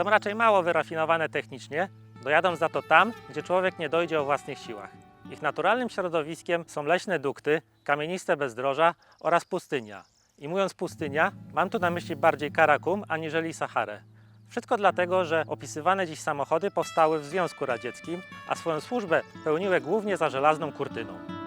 Są raczej mało wyrafinowane technicznie, dojadą za to tam, gdzie człowiek nie dojdzie o własnych siłach. Ich naturalnym środowiskiem są leśne dukty, kamieniste bezdroża oraz pustynia. I mówiąc pustynia, mam tu na myśli bardziej Karakum aniżeli Saharę. Wszystko dlatego, że opisywane dziś samochody powstały w Związku Radzieckim, a swoją służbę pełniły głównie za żelazną kurtyną.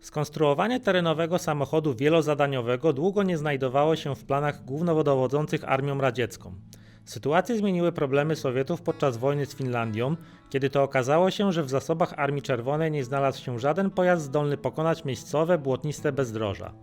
Skonstruowanie terenowego samochodu wielozadaniowego długo nie znajdowało się w planach głównodowodzących Armią Radziecką. Sytuację zmieniły problemy Sowietów podczas wojny z Finlandią, kiedy to okazało się, że w zasobach Armii Czerwonej nie znalazł się żaden pojazd zdolny pokonać miejscowe błotniste bezdroża.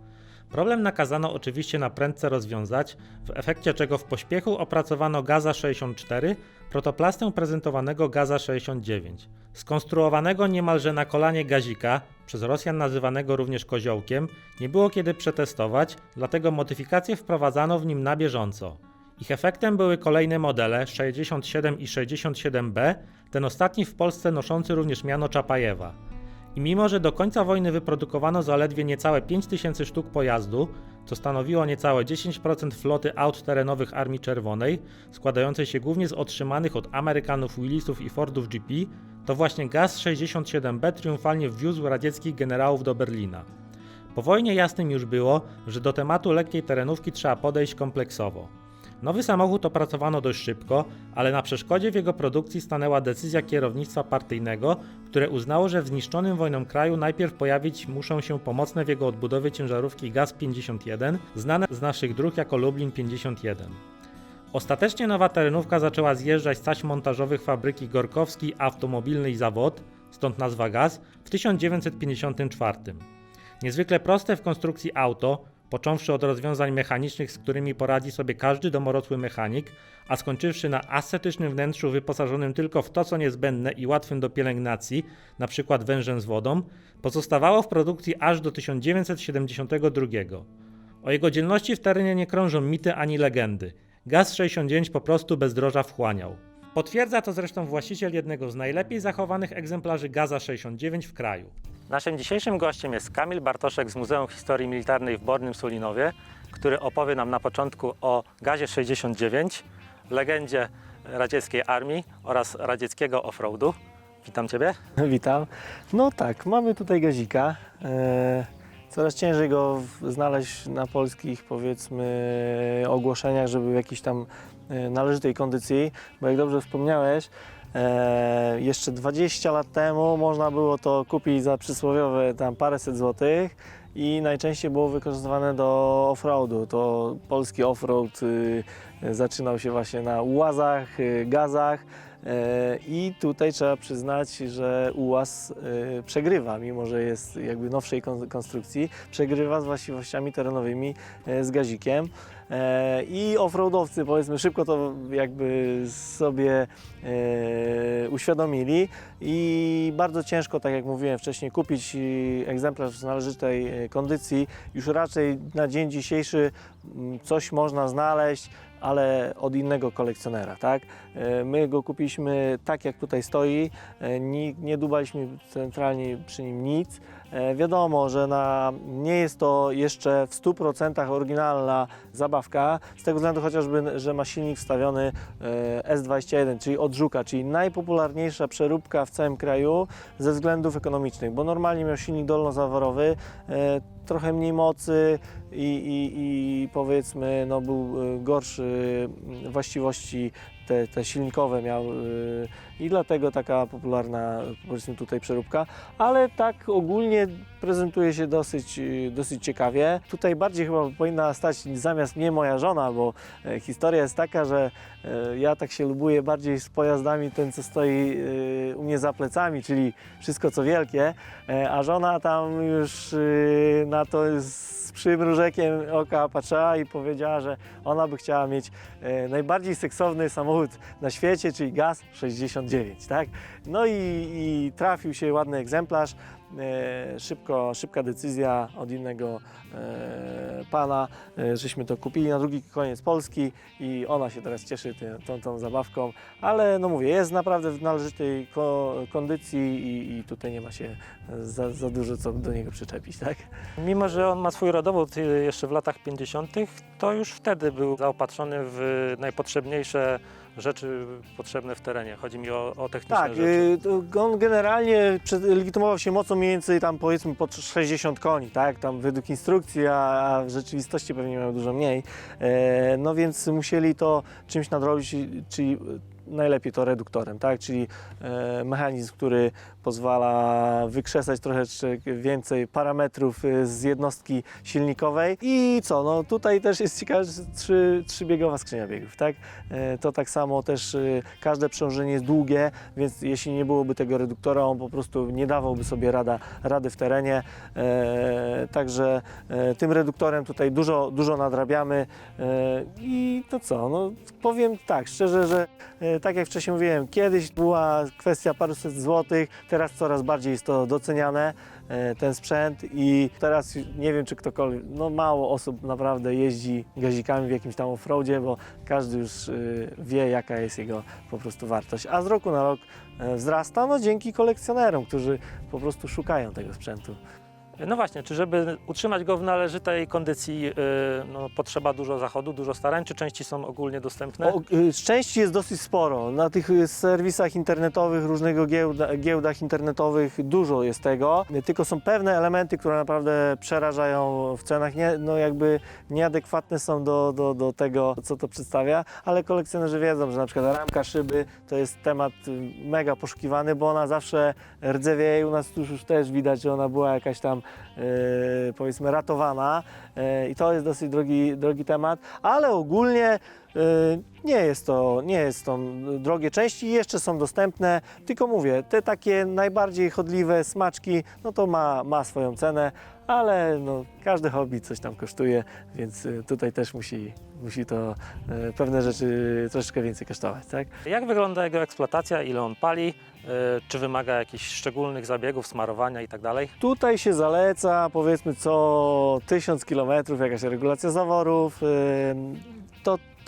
Problem nakazano oczywiście na prędce rozwiązać, w efekcie czego w pośpiechu opracowano Gaza 64, protoplastę prezentowanego Gaza 69. Skonstruowanego niemalże na kolanie gazika, przez Rosjan nazywanego również koziołkiem, nie było kiedy przetestować, dlatego modyfikacje wprowadzano w nim na bieżąco. Ich efektem były kolejne modele 67 i 67B, ten ostatni w Polsce noszący również miano Czapajewa. I mimo, że do końca wojny wyprodukowano zaledwie niecałe 5000 sztuk pojazdu, co stanowiło niecałe 10% floty aut terenowych Armii Czerwonej, składającej się głównie z otrzymanych od Amerykanów Willisów i Fordów GP, to właśnie GAZ-67B triumfalnie wwiózł radzieckich generałów do Berlina. Po wojnie jasnym już było, że do tematu lekkiej terenówki trzeba podejść kompleksowo. Nowy samochód opracowano dość szybko, ale na przeszkodzie w jego produkcji stanęła decyzja kierownictwa partyjnego, które uznało, że w zniszczonym wojną kraju najpierw pojawić muszą się pomocne w jego odbudowie ciężarówki GAZ-51, znane z naszych dróg jako Lublin 51. Ostatecznie nowa terenówka zaczęła zjeżdżać z taśm montażowych fabryki Gorkowski Automobilny i Zawod, stąd nazwa GAZ, w 1954. Niezwykle proste w konstrukcji auto, począwszy od rozwiązań mechanicznych, z którymi poradzi sobie każdy domorosły mechanik, a skończywszy na ascetycznym wnętrzu wyposażonym tylko w to, co niezbędne i łatwym do pielęgnacji, np. wężem z wodą, pozostawało w produkcji aż do 1972. O jego dzielności w terenie nie krążą mity ani legendy. Gaz 69 po prostu bezdroża wchłaniał. Potwierdza to zresztą właściciel jednego z najlepiej zachowanych egzemplarzy Gaza 69 w kraju. Naszym dzisiejszym gościem jest Kamil Bartoszek z Muzeum Historii Militarnej w Bornym Sulinowie, który opowie nam na początku o Gazie 69, legendzie radzieckiej armii oraz radzieckiego offroadu. Witam Ciebie. Witam. No tak, mamy tutaj gazika. E, coraz ciężej go znaleźć na polskich, powiedzmy, ogłoszeniach, żeby w jakiejś tam e, należytej kondycji, bo jak dobrze wspomniałeś, e, jeszcze 20 lat temu można było to kupić za przysłowiowe tam paręset złotych i najczęściej było wykorzystywane do offroadu. To polski offroad y, zaczynał się właśnie na ułazach, y, gazach. E, I tutaj trzeba przyznać, że UAZ e, przegrywa, mimo że jest jakby nowszej kon- konstrukcji, przegrywa z właściwościami terenowymi e, z gazikiem. E, I offroadowcy powiedzmy szybko to jakby sobie e, uświadomili i bardzo ciężko, tak jak mówiłem wcześniej, kupić e, egzemplarz w należytej kondycji. Już raczej na dzień dzisiejszy m, coś można znaleźć, ale od innego kolekcjonera, tak? My go kupiliśmy tak, jak tutaj stoi, nie, nie dubaliśmy centralnie przy nim nic. E, Wiadomo, że na, nie jest to jeszcze w 100% oryginalna zabawka, z tego względu chociażby, że ma silnik wstawiony e, S21, czyli od Żuka, czyli najpopularniejsza przeróbka w całym kraju ze względów ekonomicznych, bo normalnie miał silnik dolnozaworowy, e, trochę mniej mocy i, i, i powiedzmy no, był gorszy właściwości te, te silnikowe miał i dlatego taka popularna powiedzmy tutaj przeróbka, ale tak ogólnie prezentuje się dosyć, y, dosyć ciekawie. Tutaj bardziej chyba powinna stać zamiast mnie moja żona, bo e, historia jest taka, że e, ja tak się lubuję bardziej z pojazdami ten co stoi y, u mnie za plecami, czyli wszystko co wielkie, e, a żona tam już y, na to z przymrużekiem oka patrzyła i powiedziała, że ona by chciała mieć najbardziej seksowny samochód na świecie, czyli GAZ 69, tak? No i, i trafił się ładny egzemplarz. E, szybko, szybka decyzja od innego e, pana, e, żeśmy to kupili na drugi koniec Polski i ona się teraz cieszy tą, tą zabawką, ale no mówię, jest naprawdę w należytej ko, kondycji i, i tutaj nie ma się za, za dużo co do niego przyczepić, tak? Mimo, że on ma swój rodowód jeszcze w latach 50., to już wtedy był zaopatrzony w najpotrzebniejsze rzeczy potrzebne w terenie. Chodzi mi o, o techniczne Tak, rzeczy. to on generalnie legitymował się mocą mniej więcej tam powiedzmy po 60 koni, tak, tam według instrukcji, a, w rzeczywistości pewnie miał dużo mniej. E, no więc musieli to czymś nadrobić, czyli najlepiej to reduktorem, tak, czyli e, mechanizm, który pozwala wykrzesać troszeczkę więcej parametrów y, z jednostki silnikowej. I co, no tutaj też jest ciekawe, trzy, trzybiegowa skrzynia biegów, tak, e, to tak samo też y, każde przężenie jest długie, więc jeśli nie byłoby tego reduktora, on po prostu nie dawałby sobie rada, rady w terenie. E, także e, tym reduktorem tutaj dużo, dużo nadrabiamy. E, i to co, no powiem tak, szczerze, że e, tak jak wcześniej mówiłem, kiedyś była kwestia paruset złotych, teraz coraz bardziej jest to doceniane, e, ten sprzęt i teraz nie wiem, czy ktokolwiek, no mało osób naprawdę jeździ gazikami w jakimś tam offroadzie, bo każdy już y, wie, jaka jest jego po prostu wartość. A z roku na rok e, wzrasta, no dzięki kolekcjonerom, którzy po prostu szukają tego sprzętu. No właśnie, czy żeby utrzymać go w należytej kondycji, y, no, potrzeba dużo zachodu, dużo starań, czy części są ogólnie dostępne? O, y, szczęści jest dosyć sporo. Na tych y, serwisach internetowych, różnego giełda, giełdach internetowych dużo jest tego. Tylko są pewne elementy, które naprawdę przerażają w cenach. Nie, no jakby nieadekwatne są do, do, do tego, co to przedstawia, ale kolekcjonerzy wiedzą, że na przykład ramka szyby to jest temat mega poszukiwany, bo ona zawsze rdzewieje. U nas już, też widać, że ona była jakaś tam powiedzmy ratowana. Y, i to jest dosyć drogi, drogi temat, ale ogólnie y, nie jest to, nie jest to drogie części. Jeszcze są dostępne, tylko mówię, te takie najbardziej chodliwe smaczki, no to ma, ma swoją cenę, ale no, każde hobby coś tam kosztuje, więc y, tutaj też musi, musi to y, pewne rzeczy troszeczkę więcej kosztować, tak? Jak wygląda jego eksploatacja, ile on pali, y, czy wymaga jakichś szczególnych zabiegów, smarowania i tak dalej? Tutaj się zaleca powiedzmy co 1000 km jakaś regulacja zaworów.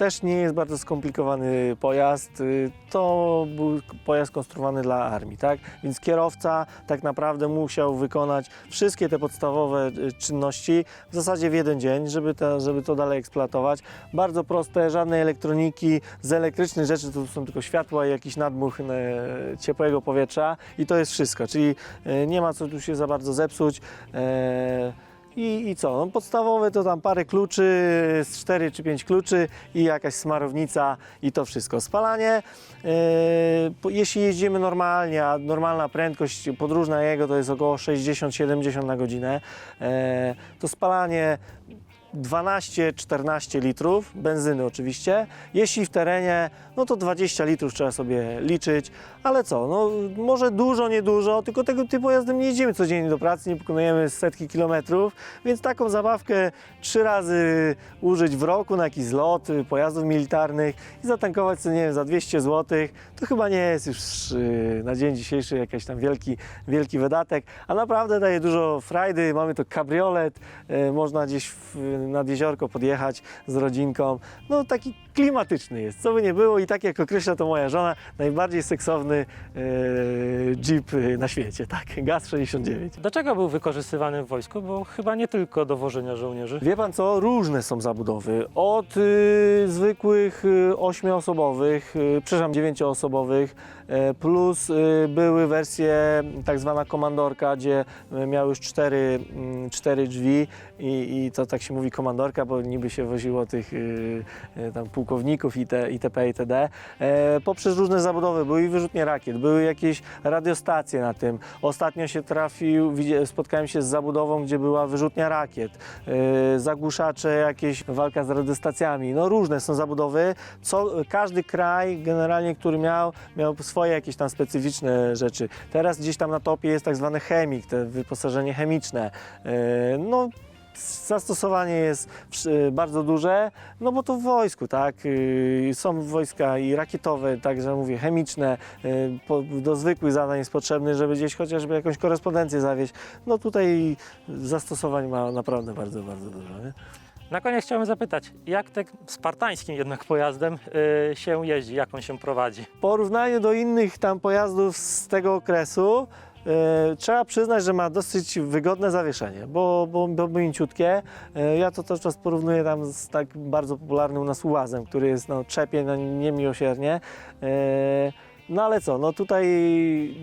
Też nie jest bardzo skomplikowany pojazd. y, To był pojazd konstruowany dla armii, tak? Więc kierowca tak naprawdę musiał wykonać wszystkie te podstawowe y, czynności w zasadzie w jeden dzień, żeby to, żeby to dalej eksploatować. Bardzo proste, żadnej elektroniki, z elektrycznych rzeczy to są tylko światła i jakiś nadmuch e, ciepłego powietrza i to jest wszystko, czyli e, nie ma co tu się za bardzo zepsuć. I, I co? No podstawowe to tam parę kluczy, z 4 czy 5 kluczy i jakaś smarownica i to wszystko. Spalanie, po- jeśli jeździmy normalnie, a normalna prędkość podróżna jego to jest około 60-70 na godzinę, e, to spalanie 12-14 litrów, benzyny oczywiście. Jeśli w terenie, no to 20 litrów trzeba sobie liczyć, ale co, no może dużo, niedużo, tylko tego typu pojazdem nie jedziemy codziennie do pracy, nie pokonujemy setki kilometrów, więc taką zabawkę trzy razy użyć w roku na jakiś zlot y, pojazdów militarnych i zatankować sobie, nie wiem, za 200 zł, to chyba nie jest już y, na dzień dzisiejszy jakiś tam wielki, wielki wydatek, a naprawdę daje dużo frajdy, mamy to kabriolet, y, można gdzieś w, nad jeziorko podjechać z rodzinką, no taki klimatyczny jest, co by nie było i tak jak określa to moja żona, najbardziej seksowny y, jeep y, na świecie, tak, GAZ 69. Do czego był wykorzystywany w wojsku? Bo chyba nie tylko do wożenia żołnierzy. Wie pan co, różne są zabudowy. Od y, zwykłych y, ośmioosobowych, y, przepraszam, dziewięcioosobowych, y, plus y, były wersje tak zwana komandorka, gdzie miały już cztery, mm, cztery drzwi i, i to tak się mówi komandorka, bo niby się woziło tych y, y, tam pułkowników IT, itp. itd. E, poprzez różne zabudowy były i wyrzutnie rakiet, były jakieś radiostacje na tym. Ostatnio się trafił, spotkałem się z zabudową, gdzie była wyrzutnia rakiet, e, zagłuszacze, jakieś walka z radiostacjami. No różne są zabudowy. Co, każdy kraj generalnie, który miał, miał swoje jakieś tam specyficzne rzeczy. Teraz gdzieś tam na topie jest tak zwany chemik, te wyposażenie chemiczne. E, no Zastosowanie jest wsz- bardzo duże, no bo to w wojsku, tak? Y, Są wojska i rakietowe, także mówię, chemiczne, y, do zwykłych zadań jest potrzebny, żeby gdzieś chociażby jakąś korespondencję zawieźć. No tutaj zastosowań ma naprawdę bardzo, bardzo dużo. Nie? Na koniec chciałbym zapytać, jak tym spartańskim jednak pojazdem y, się jeździ, jak on się prowadzi? W porównaniu do innych tam pojazdów z tego okresu, trzeba przyznać, że ma dosyć wygodne zawieszenie, bo, bo, bo mięciutkie. E, ja to też czas porównuję tam z tak bardzo popularnym u nas ułazem, który jest no, trzepie no, niemiłosiernie. E, no ale co, no tutaj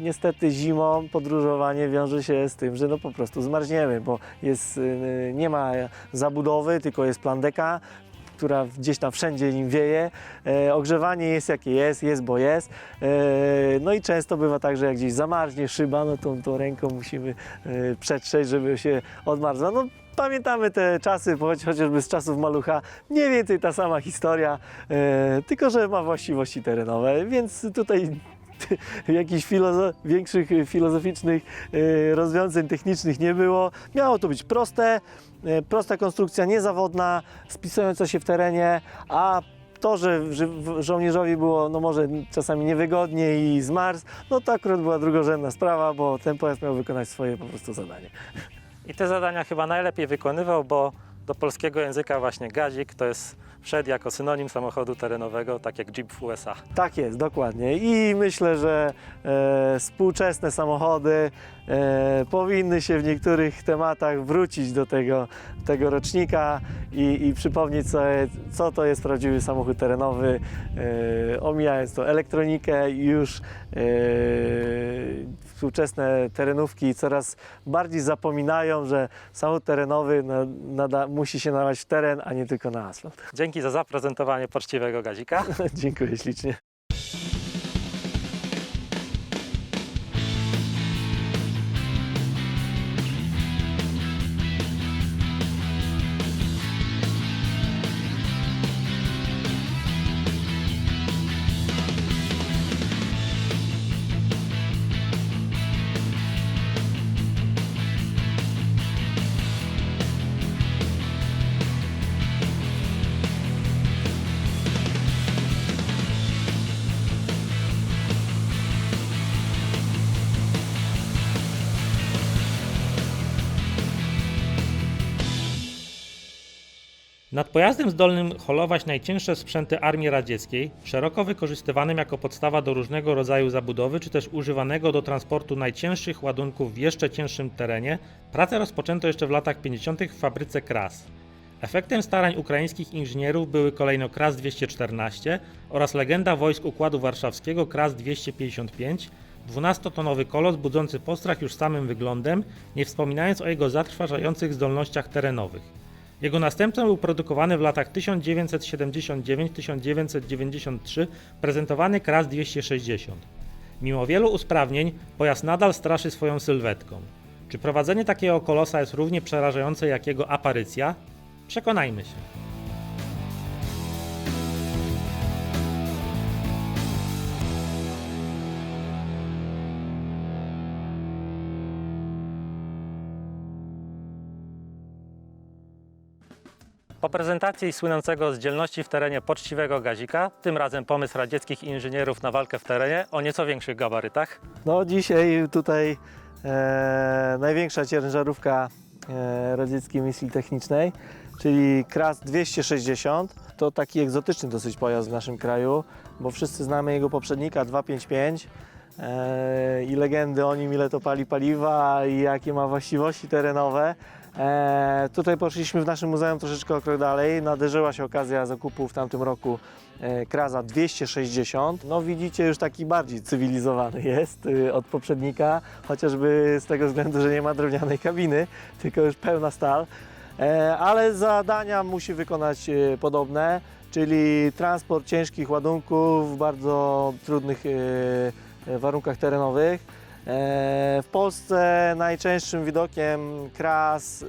niestety zimą podróżowanie wiąże się z tym, że no po prostu zmarzniemy, bo jest, e, nie ma zabudowy, tylko jest plandeka, która gdzieś tam wszędzie nim wieje. E, ogrzewanie jest jakie jest, jest bo jest. E, no i często bywa tak, że jak gdzieś zamarznie szyba, no to tą ręką musimy e, przetrzeć, żeby się odmarzła. No pamiętamy te czasy, chociażby z czasów malucha, mniej więcej ta sama historia, tylko że ma właściwości terenowe, więc tutaj jakichś filozo- większych filozoficznych rozwiązań technicznych nie było. Miało to być proste, prosta konstrukcja, niezawodna, spisująca się w terenie, a to, że żołnierzowi było no może czasami niewygodnie i zmarz, no to akurat była drugorzędna sprawa, bo ten pojazd miał wykonać swoje po prostu zadanie. I te zadania chyba najlepiej wykonywał, bo do polskiego języka właśnie gazik to jest wszedł jako synonim samochodu terenowego, tak jak Jeep w USA. Tak jest, dokładnie. I myślę, że e, współczesne samochody e, powinny się w niektórych tematach wrócić do tego, tego rocznika i, i przypomnieć sobie, co to jest prawdziwy samochód terenowy, e, omijając to elektronikę i już e, współczesne terenówki coraz bardziej zapominają, że samochód terenowy na, nada, musi się nadawać w teren, a nie tylko na asfalt. Dzięki za zaprezentowanie poczciwego gazika. Dziękuję ślicznie. Nad pojazdem zdolnym holować najcięższe sprzęty Armii Radzieckiej, szeroko wykorzystywanym jako podstawa do różnego rodzaju zabudowy, czy też używanego do transportu najcięższych ładunków w jeszcze cięższym terenie, pracę rozpoczęto jeszcze w latach 50. w fabryce Kras. Efektem starań ukraińskich inżynierów były kolejno Kras 214 oraz legenda wojsk Układu Warszawskiego Kras 255, 12-tonowy kolos budzący postrach już samym wyglądem, nie wspominając o jego zatrważających zdolnościach terenowych. Jego następca był produkowany w latach 1979-1993, prezentowany Kras 260. Mimo wielu usprawnień, pojazd nadal straszy swoją sylwetką. Czy prowadzenie takiego kolosa jest równie przerażające jak jego aparycja? Przekonajmy się. Po prezentacji słynącego z dzielności w terenie poczciwego gazika, tym razem pomysł radzieckich inżynierów na walkę w terenie o nieco większych gabarytach, No dzisiaj tutaj e, największa ciężarówka e, radzieckiej misji technicznej, czyli KRAS 260. To taki egzotyczny dosyć pojazd w naszym kraju, bo wszyscy znamy jego poprzednika 255 e, i legendy o nim, ile to pali paliwa i jakie ma właściwości terenowe. E, tutaj poszliśmy w naszym muzeum troszeczkę o krok dalej. Nadarzyła się okazja zakupu w tamtym roku e, Kraza 260. No widzicie, już taki bardziej cywilizowany jest y, od poprzednika, chociażby z tego względu, że nie ma drewnianej kabiny, tylko już pełna stal. E, Ale zadania musi wykonać e, podobne, czyli transport ciężkich ładunków w bardzo trudnych e, warunkach terenowych. E, W Polsce najczęstszym widokiem kras y,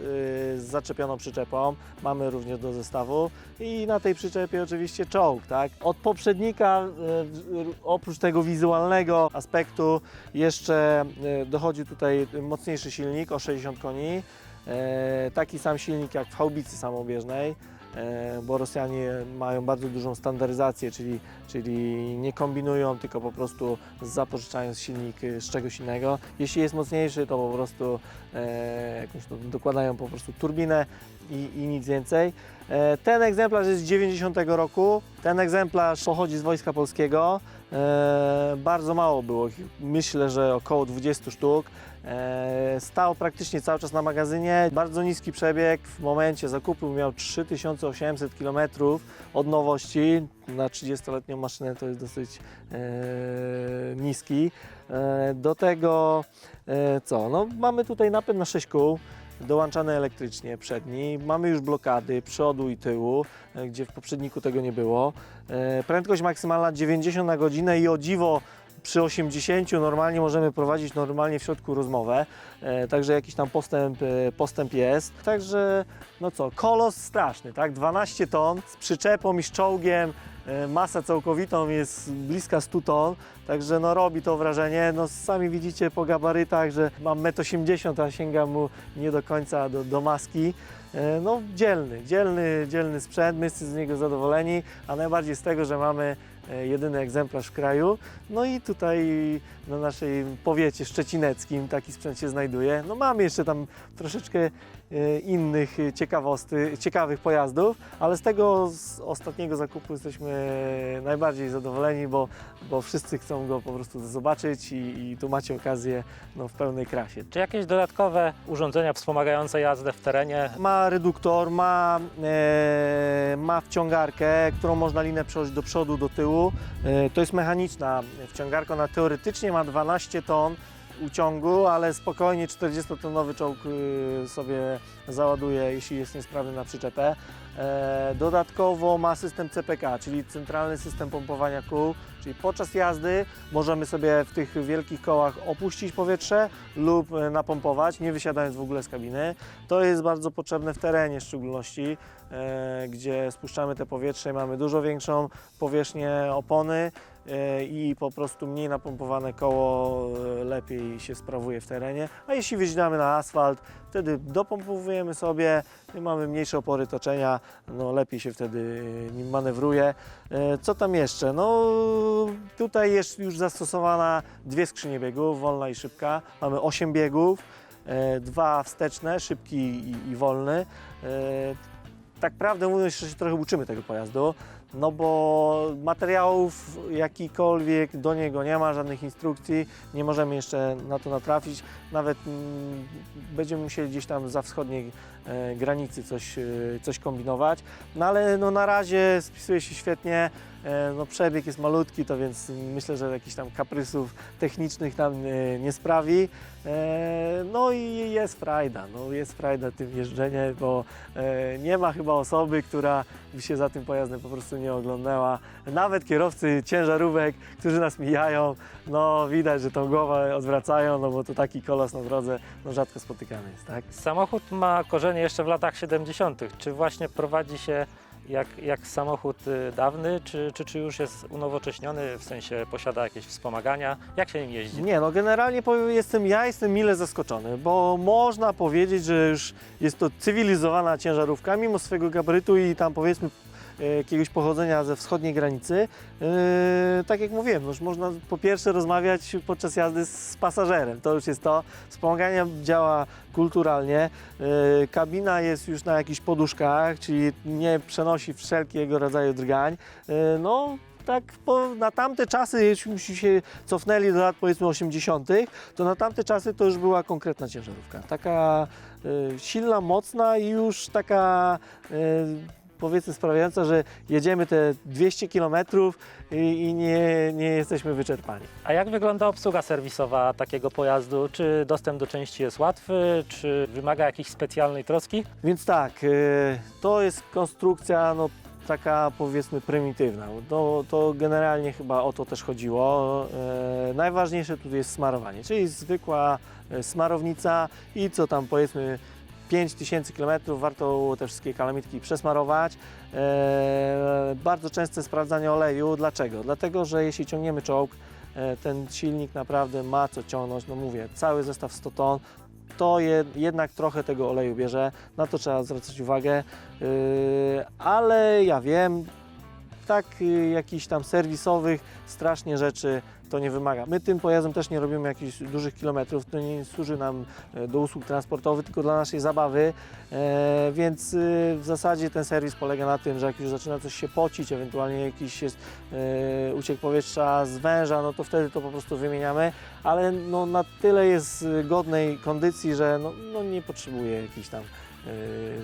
z zaczepioną przyczepą. Mamy również do zestawu i na tej przyczepie oczywiście czołg. Tak? Od poprzednika w- oprócz tego wizualnego aspektu jeszcze y, dochodzi tutaj mocniejszy silnik o 60 koni. E, taki sam silnik jak w haubicy samobieżnej, e, bo Rosjanie mają bardzo dużą standaryzację, czyli, czyli nie kombinują, tylko po prostu zapożyczają silnik y, z czegoś innego. Jeśli jest mocniejszy, to po prostu e, jakąś, to dokładają po prostu turbinę i, i nic więcej. E, ten egzemplarz jest z 90 roku. Ten egzemplarz pochodzi z Wojska Polskiego. E, bardzo mało było, myślę, że około 20 sztuk. E, stał praktycznie cały czas na magazynie. Bardzo niski przebieg. W momencie zakupu miał 3800 km od nowości. Na 30-letnią maszynę to jest dosyć e, niski. E, do tego e, co? No, mamy tutaj napęd na 6 kół dołączany elektrycznie przedni. Mamy już blokady przodu i tyłu, e, gdzie w poprzedniku tego nie było. E, Prędkość maksymalna 90 na godzinę i o dziwo przy 80 normalnie możemy prowadzić normalnie w środku rozmowę, e, także jakiś tam postęp, e, postęp jest. Także no co, kolos straszny, tak? 12 ton z przyczepą i z czołgiem, e, masa całkowitą jest bliska 100 ton, także no robi to wrażenie. No sami widzicie po gabarytach, że mam 1,80 m, a sięgam mu nie do końca do, do maski. No dzielny, dzielny, dzielny sprzęt, my z niego zadowoleni, a najbardziej z tego, że mamy jedyny egzemplarz w kraju. No i tutaj na naszej powiecie szczecineckim taki sprzęt się znajduje. No mamy jeszcze tam troszeczkę e, innych e, ciekawosty, ciekawych pojazdów, ale z tego z ostatniego zakupu jesteśmy najbardziej zadowoleni, bo, bo wszyscy chcą go po prostu zobaczyć i, i tu macie okazję no, w pełnej krasie. Czy jakieś dodatkowe urządzenia wspomagające jazdę w terenie? Ma reduktor, ma, e, ma wciągarkę, którą można linę przełożyć do przodu, do tyłu. E, to jest mechaniczna wciągarka, ona teoretycznie ma 12 ton uciągu, ale spokojnie 40-tonowy czołg y, sobie załaduje, jeśli jest niesprawny na przyczepę. E, dodatkowo ma system CPK, czyli centralny system pompowania kół, czyli podczas jazdy możemy sobie w tych wielkich kołach opuścić powietrze lub e, napompować, nie wysiadając w ogóle z kabiny. To jest bardzo potrzebne w terenie w szczególności, e, gdzie spuszczamy te powietrze i mamy dużo większą powierzchnię opony i po prostu mniej napompowane koło e, lepiej się sprawuje w terenie. A jeśli wyjeżdżamy na asfalt, wtedy dopompowujemy sobie, mamy mniejsze opory toczenia, no lepiej się wtedy nim manewruje. E, Co tam jeszcze? No tutaj jest już zastosowana dwie skrzynie biegów, wolna i szybka. Mamy 8 biegów, e, dwa wsteczne, szybki i, i wolny. Tak prawdę mówiąc, jeszcze się trochę uczymy tego pojazdu, no bo materiałów jakikolwiek do niego nie ma, żadnych instrukcji, nie możemy jeszcze na to natrafić. Nawet mm, będziemy musieli gdzieś tam za wschodniej e, granicy coś, e, coś kombinować. No ale no, na razie spisuje się świetnie. E, no, przebieg jest malutki, to więc myślę, że jakichś tam kaprysów technicznych tam e, nie sprawi. E, no i jest frajda, no jest frajda tym jeżdżenie, bo nie ma chyba osoby, która by się za tym pojazdem po prostu nie oglądała. Nawet kierowcy ciężarówek, którzy nas mijają, no widać, że tą głowę odwracają, no bo to taki kolos na drodze no rzadko spotykany jest, tak? Samochód ma korzenie jeszcze w latach 70. Czy właśnie prowadzi się jak, jak samochód y, dawny, czy, czy, czy już jest unowocześniony, w sensie posiada jakieś wspomagania? Jak się nim jeździ? Nie, no generalnie powiem, jestem, ja jestem mile zaskoczony, bo można powiedzieć, że już jest to cywilizowana ciężarówka, mimo swojego gabarytu i tam powiedzmy jakiegoś pochodzenia ze wschodniej granicy. E, tak jak mówiłem, no już można po pierwsze rozmawiać podczas jazdy z pasażerem, to już jest to. Wspomaganie działa kulturalnie, e, kabina jest już na jakichś poduszkach, czyli nie przenosi wszelkiego rodzaju drgań. E, no, tak po, na tamte czasy, jeśli się cofnęli do lat powiedzmy 80., to na tamte czasy to już była konkretna ciężarówka. Taka e, silna, mocna i już taka e, powiedzmy sprawiająca, że jedziemy te 200 km i, i nie, nie jesteśmy wyczerpani. A jak wygląda obsługa serwisowa takiego pojazdu? Czy dostęp do części jest łatwy, czy wymaga jakiejś specjalnej troski? Więc tak, e, to jest konstrukcja no, taka powiedzmy prymitywna. To, to generalnie chyba o to też chodziło. E, najważniejsze tu jest smarowanie, czyli zwykła e, smarownica i co tam powiedzmy 5000 km warto te wszystkie kalamitki przesmarować. E, bardzo częste sprawdzanie oleju. Dlaczego? Dlatego, że jeśli ciągniemy czołg, e, ten silnik naprawdę ma co ciągnąć. No mówię, cały zestaw 100 ton, to je, jednak trochę tego oleju bierze, na to trzeba zwracać uwagę, yy, ale ja wiem, tak y, jakichś tam serwisowych strasznie rzeczy to nie wymaga. My tym pojazdem też nie robimy jakichś dużych kilometrów, to nie służy nam e, do usług transportowych, tylko dla naszej zabawy, e, więc y, w zasadzie ten serwis polega na tym, że jak już zaczyna coś się pocić, ewentualnie jakiś jest e, uciek powietrza z węża, no to wtedy to po prostu wymieniamy, ale no, na tyle jest godnej kondycji, że no, no nie potrzebuje jakichś tam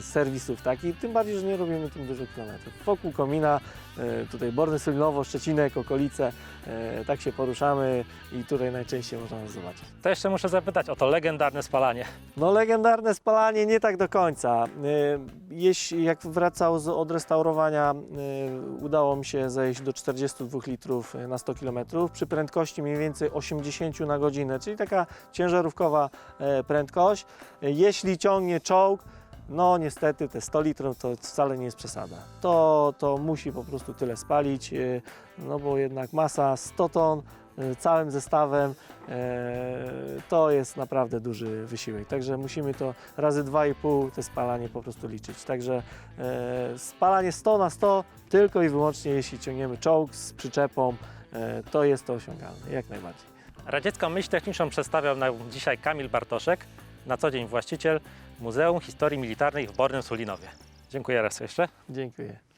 serwisów, tak? I tym bardziej, że nie robimy tym dużo kilometrów. Wokół komina, tutaj Borny Sylnowo, Szczecinek, okolice, e, tak się poruszamy i tutaj najczęściej można nas zobaczyć. To jeszcze muszę zapytać o to legendarne spalanie. No legendarne spalanie nie tak do końca. E, Jeśli jak wracał z odrestaurowania, e, udało mi się zejść do 42 litrów na 100 km przy prędkości mniej więcej 80 na godzinę, czyli taka ciężarówkowa e, prędkość. E, Jeśli ciągnie czołg, no niestety te 100 litrów to wcale nie jest przesada. To, to musi po prostu tyle spalić, e, no bo jednak masa 100 ton e, całym zestawem e, to jest naprawdę duży wysiłek. Także musimy to razy 2,5 te spalanie po prostu liczyć. Także spalanie 100 na 100 tylko i wyłącznie jeśli ciągniemy czołg z przyczepą, to jest to osiągalne, jak najbardziej. Radziecką myśl techniczną przedstawiał nam dzisiaj Kamil Bartoszek, na co dzień właściciel Muzeum Historii Militarnej w Bornym Sulinowie. Dziękuję raz jeszcze. Dziękuję.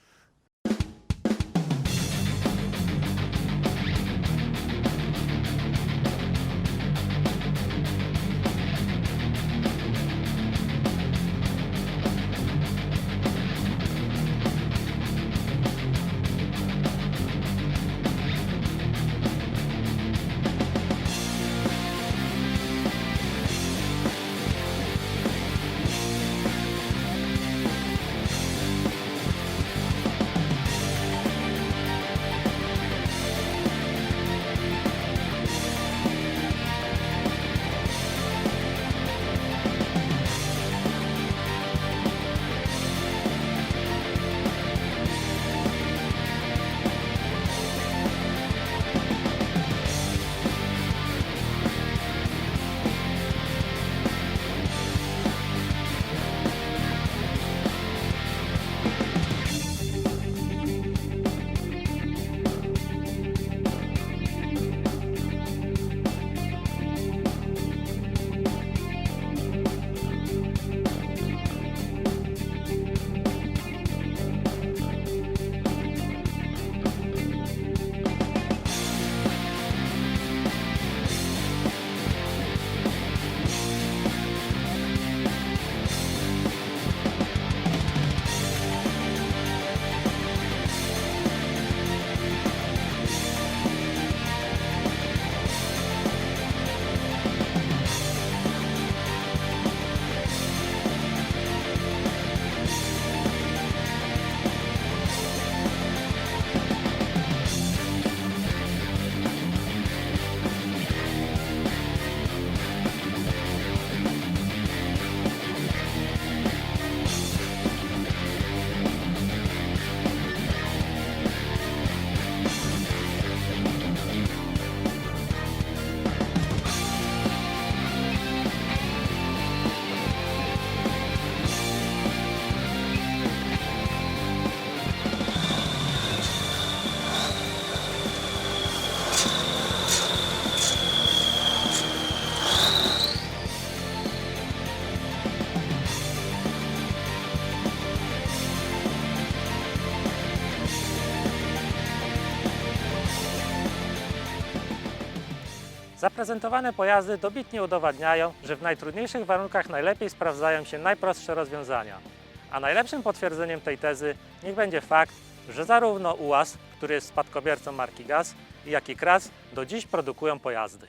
Zaprezentowane pojazdy dobitnie udowadniają, że w najtrudniejszych warunkach najlepiej sprawdzają się najprostsze rozwiązania. A najlepszym potwierdzeniem tej tezy niech będzie fakt, że zarówno UAZ, który jest spadkobiercą marki GAZ, jak i KRAS do dziś produkują pojazdy.